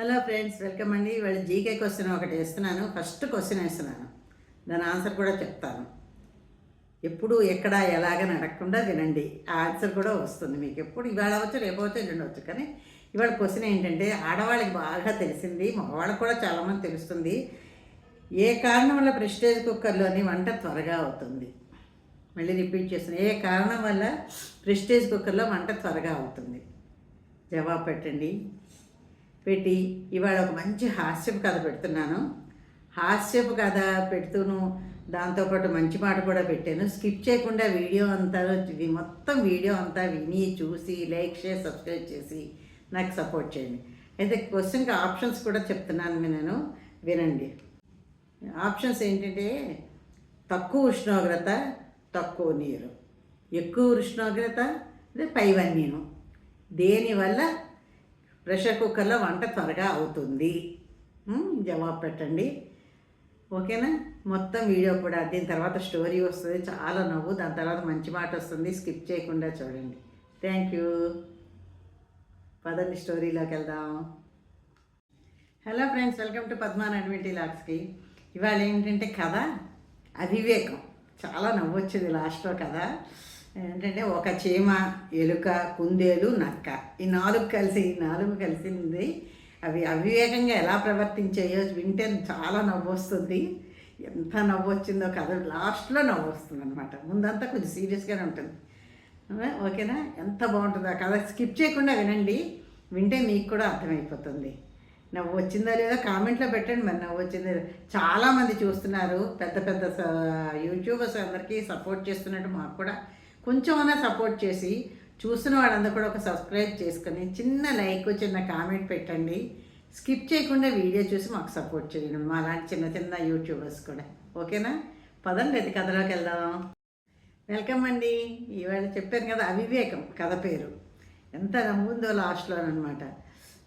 Hello friends welcome అండి. ఇవాళ GK question ఒకటి వేస్తున్నాను. ఫస్ట్ క్వశ్చన్ వేస్తున్నాను. దాని ఆన్సర్ కూడా చెప్తాను. ఎప్పుడు ఎక్కడ ఎలాగని అడగకుండా వినండి. ఆ ఆన్సర్ కూడా వస్తుంది మీకు. ఎప్పుడు ఇవాళ అవచ్చు రేపు అవచ్చు ఎల్లుండి వచ్చు కానీ ఇవాళ క్వశ్చన్ ఏంటంటే ఆడవాళ్ళకి బాగా తెలిసింది మగవాళ్ళకి కూడా చాలామంది తెలుస్తుంది ఏ కారణం వల్ల ప్రెస్టేజ్ కుక్కర్లోని వంట త్వరగా అవుతుంది? మళ్ళీ రిపీట్ చేస్తున్నాను ఏ కారణం వల్ల ప్రెస్టేజ్ కుక్కర్లో వంట త్వరగా అవుతుంది? జవాబు పెట్టండి. పెట్టి ఇవాళ ఒక మంచి హాస్యపు కథ పెడుతున్నాను. హాస్యపు కథ పెడుతూను దాంతోపాటు మంచి మాట కూడా పెట్టాను. స్కిప్ చేయకుండా వీడియో అంతా మొత్తం వీడియో అంతా విని చూసి లైక్ షేర్ సబ్స్క్రైబ్ చేసి నాకు సపోర్ట్ చేయండి. అయితే క్వశ్చన్కి ఆప్షన్స్ కూడా చెప్తున్నాను నేను వినండి. ఆప్షన్స్ ఏంటంటే తక్కువ ఉష్ణోగ్రత తక్కువ నీరు. ఎక్కువ ఉష్ణోగ్రత అదే పైవన్నీను. దేనివల్ల ప్రెషర్ కుక్కర్లో వంట త్వరగా అవుతుంది. జవాబు పెట్టండి. ఓకేనా? మొత్తం వీడియో కూడా దీని తర్వాత స్టోరీ వస్తుంది. చాలా నవ్వు దాని తర్వాత మంచి మాట వస్తుంది. స్కిప్ చేయకుండా చూడండి. Thank you. పదండి స్టోరీలోకి వెళ్దాం. హలో ఫ్రెండ్స్ వెల్కమ్ టు పద్మాన్ నడ్మింటి లాక్స్కి. ఇవాళ ఏంటంటే కథ? అవివేకం. చాలా నవ్వు వచ్చింది లాస్ట్లో కదా ఏంటంటే ఒక చీమ ఎలుక కుందేలు నక్క. ఈ నాలుగు కలిసి ఈ నాలుగు కలిసింది. అవి అవివేకంగా ఎలా ప్రవర్తించాయో వింటే చాలా నవ్వు వస్తుంది ఎంత నవ్వు వచ్చిందో కథ లాస్ట్లో నవ్వు వస్తుంది అనమాట ముందంతా కొంచెం సీరియస్గానే ఉంటుంది. ఓకేనా? ఎంత బాగుంటుందో ఆ కథ స్కిప్ చేయకుండా వినండి. వింటే మీకు కూడా అర్థమైపోతుంది. నవ్వు వచ్చిందో లేదో కామెంట్లో పెట్టండి. మరి నవ్వు వచ్చిందో చాలామంది చూస్తున్నారు. పెద్ద పెద్ద స- యూట్యూబర్స్ అందరికీ సపోర్ట్ చేస్తున్నట్టు మాకు కూడా కొంచెమైనా సపోర్ట్ చేసి చూసిన వాళ్ళందరూ కూడా ఒక సబ్స్క్రైబ్ చేసుకొని చిన్న లైక్ చిన్న కామెంట్ పెట్టండి. స్కిప్ చేయకుండా వీడియో చూసి మాకు సపోర్ట్ చేయండి. మా లాంటి చిన్న చిన్న యూట్యూబర్స్ కూడా. ఓకేనా? పదండి అది కథలోకి వెళ్దాం. వెల్కమ్ అండి. ఇవాళ చెప్పాను కదా అవివేకం కథ పేరు. ఎంత నమ్ముందో లాస్ట్లో అనమాట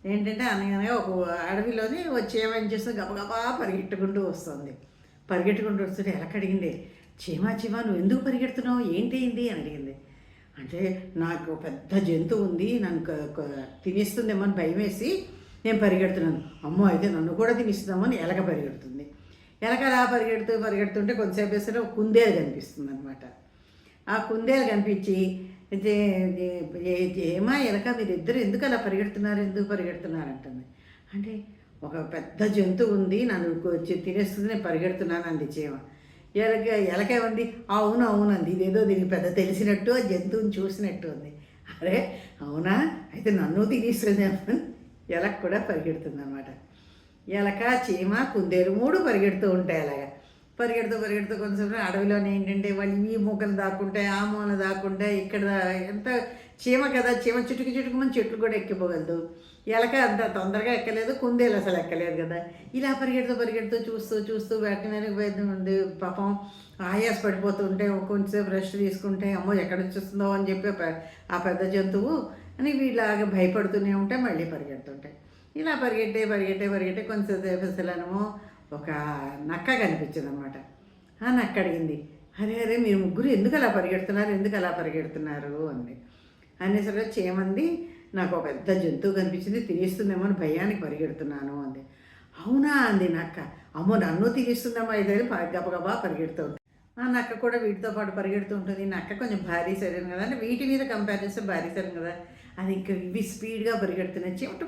ఏంటంటే అనగానే ఒక అడవిలోని వచ్చి ఏమని చేస్తుంది గబగబా పరిగెట్టుకుంటూ వస్తుంది. పరిగెట్టుకుంటూ వస్తుంటే ఎలా కడిగింది చీమా చీమా నువ్వు ఎందుకు పరిగెడుతున్నావు? ఏంటి అయింది అని అడిగింది. అంటే నాకు పెద్ద జంతువు ఉంది నన్ను క- తినేస్తుందేమో అని భయం వేసి నేను పరిగెడుతున్నాను. అమ్మో అయితే నన్ను కూడా తినిస్తుందేమో అని ఎలక పరిగెడుతుంది. ఎలక అలా పరిగెడుతూ పరిగెడుతుంటే కొంతసేపు వేస్తే ఒక కుందేలు కనిపిస్తుంది అనమాట ఆ కుందేలు కనిపించి ఏమా ఎలక? మీరిద్దరు ఎందుకు అలా పరిగెడుతున్నారు? ఎందుకు పరిగెడుతున్నారు? అంటుంది. అంటే ఒక పెద్ద జంతువు ఉంది నన్ను తినేస్తుంది నేను పరిగెడుతున్నాను అంది చీమ. ఎలక ఎలకే ఉంది. అవును అవునంది. ఇదేదో దీనికి పెద్ద తెలిసినట్టు ఆ జంతువుని చూసినట్టు ఉంది. అరే అవునా? అయితే నన్ను తినేస్తుందేమో ఎలక కూడా పరిగెడుతుంది అనమాట ఎలక చీమ కుందేలు మూడు పరిగెడుతూ ఉంటాయి అలాగా. పరిగెడుతూ పరిగెడుతూ కొంచెం అడవిలోనే ఏంటంటే వాళ్ళు ఈ మూకలు దాక్కుంటాయి ఆ మూల దాక్కుంటాయి ఇక్కడ ఎంత చీమ కదా చీమ చిటుకు చిటుకుమని చెట్లు కూడా ఎక్కిపోగలదు. ఎలక అంత తొందరగా ఎక్కలేదు కుందేలు అసలు ఎక్కలేదు కదా. ఇలా పరిగెడుతూ పరిగెడుతూ చూస్తూ చూస్తూ వెటనరీకి మీదకి పోయింది ఉంది పాపం ఆయాస పడిపోతుంటే కొంచెంసేపు రెస్ట్ తీసుకుంటే అమ్మో ఎక్కడ వచ్చేస్తుందో అని చెప్పి ఆ పెద్ద జంతువు అని వీళ్ళగా భయపడుతూనే ఉంటే మళ్ళీ పరిగెడుతుంటాయి ఇలా పరిగెట్టే పరిగెట్టే పరిగెట్టే కొంచెంసేపు అసలు ఒక నక్క కనిపించింది అనమాట ఆ నక్క అడిగింది అరే అరే మీరు ముగ్గురు ఎందుకు అలా పరిగెడుతున్నారు? ఎందుకు అలా పరిగెడుతున్నారు? అంది. అనేసరికి చేమంది నాకు ఒక పెద్ద జంతువు కనిపించింది తినేస్తుందేమో అని భయానికి పరిగెడుతున్నాను అంది. అవునా? అంది నక్క. అమ్మో నన్ను తినేస్తుందేమో అయితే గబగబా పరిగెడుతూ ఆ నక్క కూడా వీటితో పాటు పరిగెడుతూ ఉంటుంది. నక్క కొంచెం భారీ శరీరం కదా అంటే వీటి మీద కంపేర్ చేస్తే భారీ శరీరం కదా. అది ఇంకా ఇవి స్పీడ్గా పరిగెడుతున్నాయి. చెమట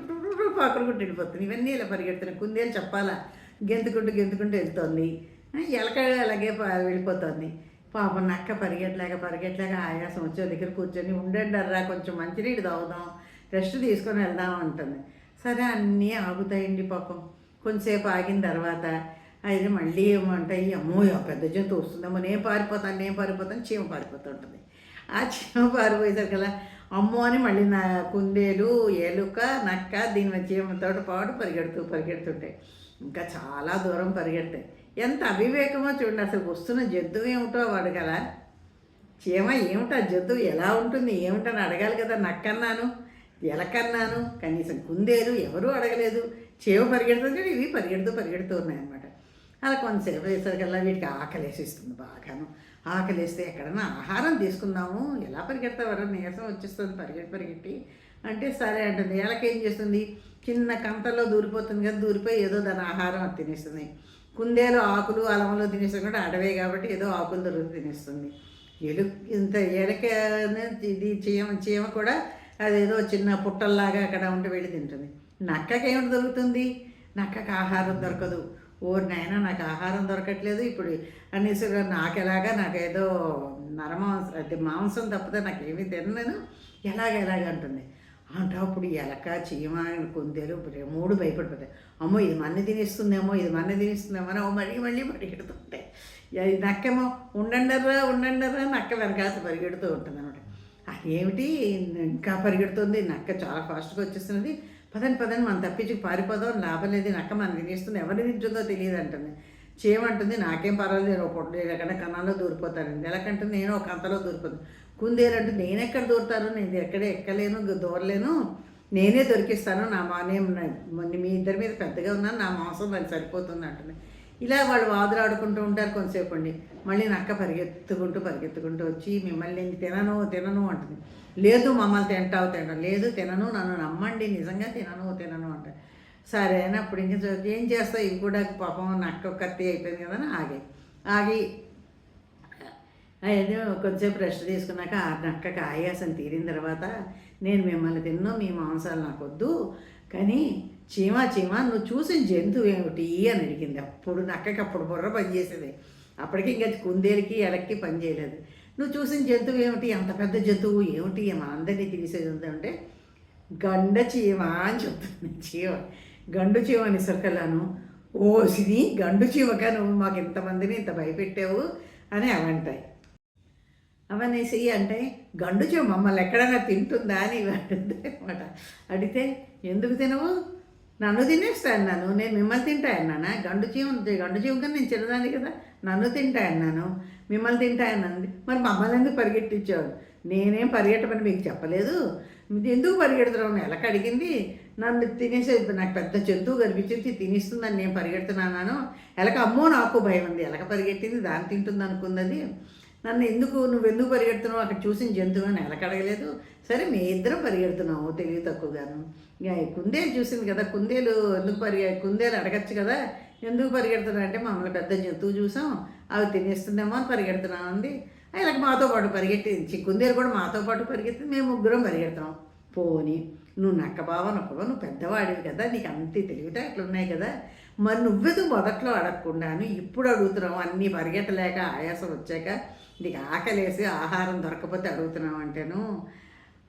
పాకలు కూడా వెళ్ళిపోతుంది ఇవన్నీ ఇలా పరిగెడుతున్నాయి? కుందేలు చెప్పాలా? గెంతుకుంటూ గెంతుకుంటూ వెళ్తుంది. ఆ, ఎలక అలాగే వెళ్ళిపోతుంది. పాపం నక్క పరిగెట్టలేక పరిగెట్టలేక ఆయాసం వచ్చే దగ్గర కూర్చొని ఉండండి అర్రా కొంచెం మంచినీళ్ళు తాగుదాం రెస్ట్ తీసుకొని వెళ్దాం అంటుంది. సరే అన్నీ ఆగుతాయండి పాపం. కొంచెంసేపు ఆగిన తర్వాత అది మళ్ళీ ఏమంటాయి అమ్మో పెద్ద జంతువు వస్తుందేమో నేను పారిపోతాను నేను పారిపోతాను చీమ పారిపోతూ ఉంటుంది. ఆ చీమ పారిపోయేసరికల్లా అమ్మో అని మళ్ళీ నా కుందేలు ఎలుక నక్క దీని చీమతో పాటు పరిగెడుతూ పరిగెడుతుంటాయి ఇంకా చాలా దూరం పరిగెడతాయి ఎంత అవివేకమో చూడండి అసలు వస్తున్న జంతువు ఏమిటో వాడు కదా. చీమ ఏమిటా జంతువు ఎలా ఉంటుంది? ఏమిటని అడగాలి కదా నక్కన్నాను ఎలకన్నాను కనీసం కుందేలు ఎవరూ అడగలేదు. చీమ పరిగెడుతుంది ఇవి పరిగెడుతూ పరిగెడుతూ ఉన్నాయన్నమాట. అలా కొంతసేపు వేసరికల్లా వీటికి ఆకలేసిస్తుంది బాగాను. ఆకలిస్తే ఎక్కడన్నా ఆహారం తీసుకుందాము ఎలా పరిగెడతావరా నీరసం వచ్చేస్తుంది పరిగెట్టి పరిగెట్టి. అంటే సరే అంటుంది ఎలకేం చేస్తుంది? చిన్న కంటలో దూరిపోతుంది కదా దూరిపోయి ఏదో దాని ఆహారం అది తినేస్తుంది. కుందేలు ఆకులు అలములు తినేస్తుంది కూడా అడవే కాబట్టి ఏదో ఆకులు దొరికి తినేస్తుంది. ఎలు ఇంత ఎలక ఇది చీమ చీమ కూడా అదేదో చిన్న పుట్టల్లాగా అక్కడ ఉండి వెళ్ళి తింటుంది. నక్కకి ఏమిటి దొరుకుతుంది? నక్కకి ఆహారం దొరకదు. ఓ నాయన నాకు ఆహారం దొరకట్లేదు. ఇప్పుడు అనేసి నాకు ఎలాగా నాకు ఏదో నరమాంసం అది మాంసం తప్పితే నాకు ఏమీ తినలేను. ఎలాగ ఎలాగ అంటుంది. అంటే అప్పుడు ఎలక చీమ కుందేలు మూడు భయపడిపోతాయి. అమ్మో ఇది మన్ని తినేస్తుందేమో ఇది మన్ని తినేస్తుందేమో అని ఓ మళ్ళీ మళ్ళీ పరిగెడుతుంటాయి. అది నక్కేమో ఉండండర్రా ఉండండర్రా నక్క వెనకాత పరిగెడుతూ ఉంటుంది అనమాట అదేమిటి ఇంకా పరిగెడుతుంది. నక్క చాలా ఫాస్ట్గా వచ్చేస్తున్నది. పదండి పదండి మనం తప్పించి పారిపోదాం లాభం లేదు. నక్క మనం తినేస్తుంది. ఎవరిని తింటుందో తెలియదు అంటుంది. చేయమంటుంది నాకేం పర్వాలేదు నేను ఒక పొట్టు ఎక్కడ కన్నాలో దూరిపోతానండి. ఎలాకంటే నేను ఒక అంతలో దూరిపోతాను. కుందేలంటే నేను ఎక్కడ దూరుతాను నేను ఎక్కడ ఎక్కలేను దూరలేను. నేనే దొరికిస్తాను నా మానే మీ ఇద్దరి మీద పెద్దగా ఉన్నాను నా మాంసం దానికి సరిపోతుంది అంటుంది. ఇలా వాళ్ళు వాదులాడుకుంటూ ఉంటారు కొంతసేపు అండి. మళ్ళీ నక్క పరిగెత్తుకుంటూ పరిగెత్తుకుంటూ వచ్చి మిమ్మల్ని తినను తినను అంటుంది. లేదు మమ్మల్ని తింటావు తినడం లేదు తినను నన్ను నమ్మండి నిజంగా తినను తినను అంట. సరే అని అప్పుడు ఇంక ఏం చేస్తావు? ఇవి కూడా పాపం నక్క కత్తి అయిపోయింది కదా అని ఆగి ఆగి అదే కొంచెంసేపు రెస్ట్ తీసుకున్నాక ఆ నక్కకి ఆయాసం తీరిన తర్వాత నేను మిమ్మల్ని తిన్నో మీ మాంసాలు నాకు వద్దు కానీ చీమ చీమ నువ్వు చూసిన జంతువు ఏమిటి అని అడిగింది. అప్పుడు నక్కకి అప్పుడు బుర్ర పనిచేసేది అప్పటికి ఇంకా కుందేలకి ఎలక్కి పని చేయలేదు. నువ్వు చూసిన జంతువు ఏమిటి? అంత పెద్ద జంతువు ఏమిటి? మా అందరినీ తినేసేది ఉందంటే గండ చీమ అని చెప్తుంది. చీమ. గండు చీమ అని సరికల్లాను ఓ సిని గండు చీమగా నువ్వు మాకు ఇంతమందిని ఇంత భయపెట్టావు అని అవంటాయి. అవనేసి అంటే గండు చీమ మమ్మల్ని ఎక్కడైనా తింటుందా? అని అడుగుతాయి అనమాట అడిగితే ఎందుకు తినవు? నన్ను తినేస్తాను నన్ను నేను మిమ్మల్ని తింటాయన్నానా? గండు చీమ గండు చీమ నేను చిన్నదాన్ని కదా. నన్ను తింటా అన్నాను మిమ్మల్ని తింటాయన్నది మరి మమ్మల్ని ఎందుకు పరిగెట్టించావు? నేనేం పరిగెట్టమని మీకు చెప్పలేదు. ఎందుకు పరిగెడుతున్నావు? ఎలక అడిగింది. నన్ను తినేసే నాకు పెద్ద జంతువు కనిపించింది. తినేస్తుందని నేను పరిగెడుతున్నాను ఎలక అమ్మో నాకు భయం ఉంది. ఎలక పరిగెట్టింది? దాన్ని తింటుంది అనుకున్నది నన్ను ఎందుకు నువ్వు ఎందుకు పరిగెడుతున్నావు? అక్కడ చూసిన జంతువు అని ఎలక సరే మీ ఇద్దరం పరిగెడుతున్నావు తెలివి తక్కువగాను. ఇక కుందేలు చూసింది కదా కుందేలు ఎందుకు పరిగె కుందేలు అడగచ్చు కదా. ఎందుకు పరిగెడుతున్నా అంటే మమ్మల్ని పెద్ద జంతువు చూసాం అవి తినేస్తుందేమో అని పరిగెడుతున్నాం అంది. ఇలాగ మాతో పాటు పరిగెత్తి కుందేలు కూడా మాతో పాటు పరిగెత్తి మేము ముగ్గురం పరిగెడతాం పోని. నువ్వు నక్క బావనప్పుడు నువ్వు పెద్దవాడివి కదా నీకు అంతే తెలివితేటలు ఉన్నాయి కదా. మరి నువ్వెందుకు మొదట్లో అడగకుండాను ఇప్పుడు అడుగుతున్నావు? అన్నీ పరిగెట్టలేక ఆయాసం వచ్చాక నీకు ఆకలేసి ఆహారం దొరకకపోతే అడుగుతున్నావు అంటేను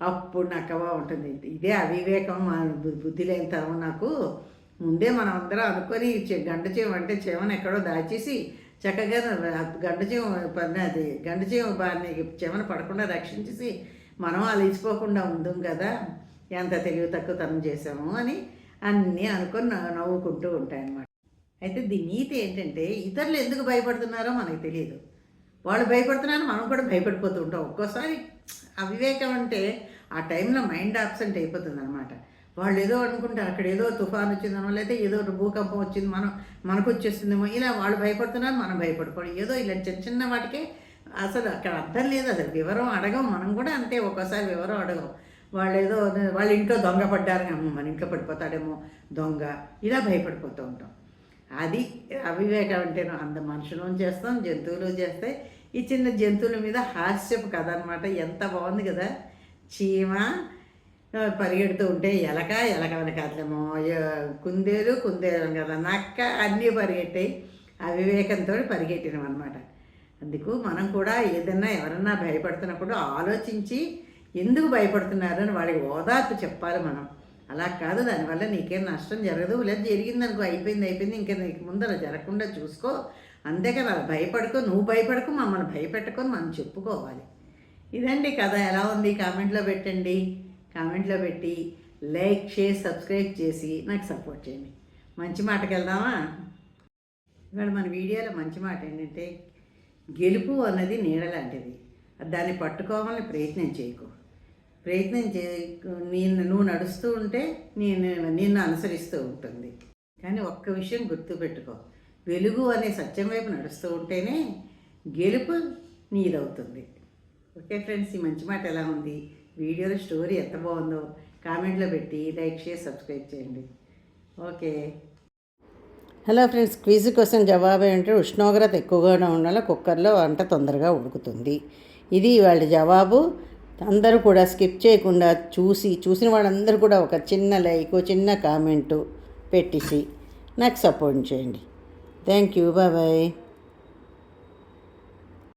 అప్పుడు నక్కవా ఉంటుంది. ఇదే అవివేకం మా బుద్ధి లేని తరం నాకు. ముందే మనం అందరం అనుకొని చె- గంట చీమ అంటే చీమను ఎక్కడో దాచేసి చక్కగా గంట చీమ అది గంట చీమ బాగా చెమన పడకుండా రక్షించేసి మనం అలిసిపోకుండా ఉందాం కదా. ఎంత తెలివి తక్కువతనం చేశాము చేసాము అని అన్నీ అనుకొని నవ్వుకుంటూ ఉంటాయన్నమాట. అయితే దీని నీతి ఏంటంటే ఇతరులు ఎందుకు భయపడుతున్నారో మనకు తెలియదు. వాళ్ళు భయపడుతున్నారని మనం కూడా భయపడిపోతూ ఉంటాం. ఒక్కోసారి అవివేకం అంటే ఆ టైంలో మైండ్ ఆబ్సెంట్ అయిపోతుంది అనమాట వాళ్ళు ఏదో అనుకుంటారు అక్కడ ఏదో తుఫాన్ వచ్చిందనో లేదా ఏదో భూకంపం వచ్చింది మనం మనకు వచ్చేస్తుందేమో ఇలా వాళ్ళు భయపడుతున్నారు మనం భయపడుకోవడం. ఏదో ఇలా చిన్న చిన్న వాటికే అసలు అక్కడ అర్థం లేదు అసలు వివరం అడగం మనం కూడా అంతే ఒక్కోసారి వివరం అడగం. వాళ్ళు ఏదో వాళ్ళ ఇంట్లో దొంగ పడ్డారని అమ్మ మన ఇంట్లో పడిపోతాడేమో దొంగ. ఇలా భయపడిపోతూ ఉంటాం. అది అవివేకం అంటే అంత మనుషులు చేస్తాం జంతువులు చేస్తాయి. ఈ చిన్న జంతువుల మీద హాస్యపు కథ అనమాట ఎంత బాగుంది కదా. చీమ పరిగెడుతూ ఉంటే ఎలక ఎలక వెనకాతలేమో కుందేలు కుందేలు కదా. నక్క అన్నీ పరిగెట్టాయి. అవివేకంతో పరిగెట్టినాం అనమాట అందుకు మనం కూడా ఏదన్నా ఎవరన్నా భయపడుతున్నప్పుడు ఆలోచించి ఎందుకు భయపడుతున్నారు అని వాళ్ళకి ఓదార్పు చెప్పాలి మనం. అలా కాదు దానివల్ల నీకేం నష్టం జరగదు. లేదా జరిగిందనుకో అయిపోయింది అయిపోయింది ఇంకా నీకు ముందర జరగకుండా చూసుకో. అంతేకాదు అలా భయపడుకో నువ్వు భయపడకు మమ్మల్ని భయపెట్టుకొని మనం చెప్పుకోవాలి. ఇదండి కథ. ఎలా ఉంది? కామెంట్లో పెట్టండి. కామెంట్లో పెట్టి లైక్ షేర్ సబ్స్క్రైబ్ చేసి నాకు సపోర్ట్ చేయండి. మంచి మాటకి వెళ్దామా? ఇవాళ మన వీడియోలో మంచి మాట ఏంటంటే గెలుపు అన్నది నీడ లాంటిది. దాన్ని పట్టుకోవాలని ప్రయత్నం చేయకు. ప్రయత్నం చే నేను నువ్వు నడుస్తూ ఉంటే నేను నిన్ను అనుసరిస్తూ ఉంటుంది. కానీ ఒక్క విషయం గుర్తుపెట్టుకో. వెలుగు అనే సత్యం వైపు నడుస్తూ ఉంటేనే గెలుపు నీదవుతుంది. ఓకే ఫ్రెండ్స్ ఈ మంచి మాట ఎలా ఉంది? వీడియోలో స్టోరీ ఎంత బాగుందో కామెంట్లో పెట్టి లైక్ షేర్ సబ్స్క్రైబ్ చేయండి. ఓకే. హలో ఫ్రెండ్స్ క్విజ్ కోసం జవాబు ఏంటంటే ఉష్ణోగ్రత ఎక్కువగా ఉండాలి కుక్కర్లో వంట తొందరగా ఉడుకుతుంది. ఇది వాళ్ళ జవాబు. అందరూ కూడా స్కిప్ చేయకుండా చూసి చూసిన వాళ్ళందరూ కూడా ఒక చిన్న లైక్ చిన్న కామెంటు పెట్టేసి నాకు సపోర్ట్ చేయండి. Thank you. Bye bye.